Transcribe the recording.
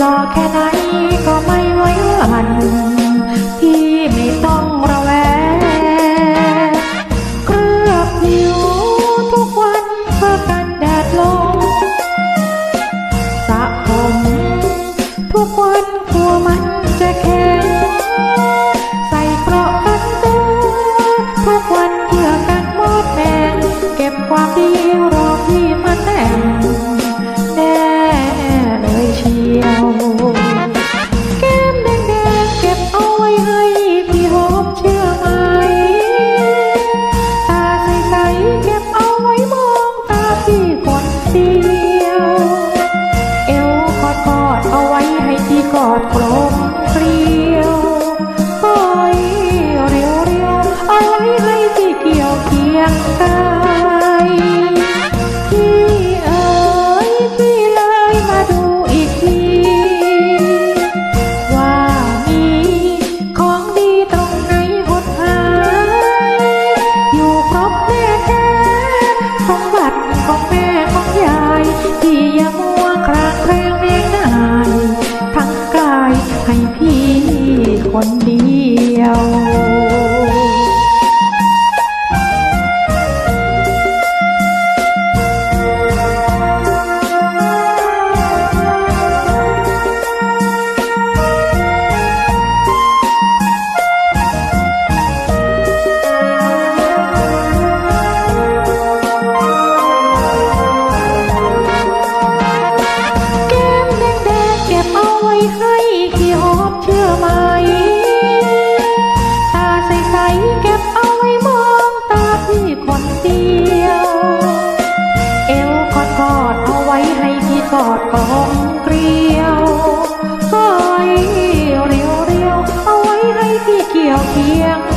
รอแค่ไหนก็ไม่ไหววันที่ไม่ต้องระแวงเคลือบผิวทุกวันเพื่อกันแดดลมสะผมทุกวันกลัวมันจะแค่ ของบัตรของแม่ของยายที่ยามัวครางเพลงเลี้ยงนายทั้งกายให้พี่คนเดี อดกองเกลียวก้อยเรียวเรียวเอาไว้ให้พี่เกี่ยวเคียง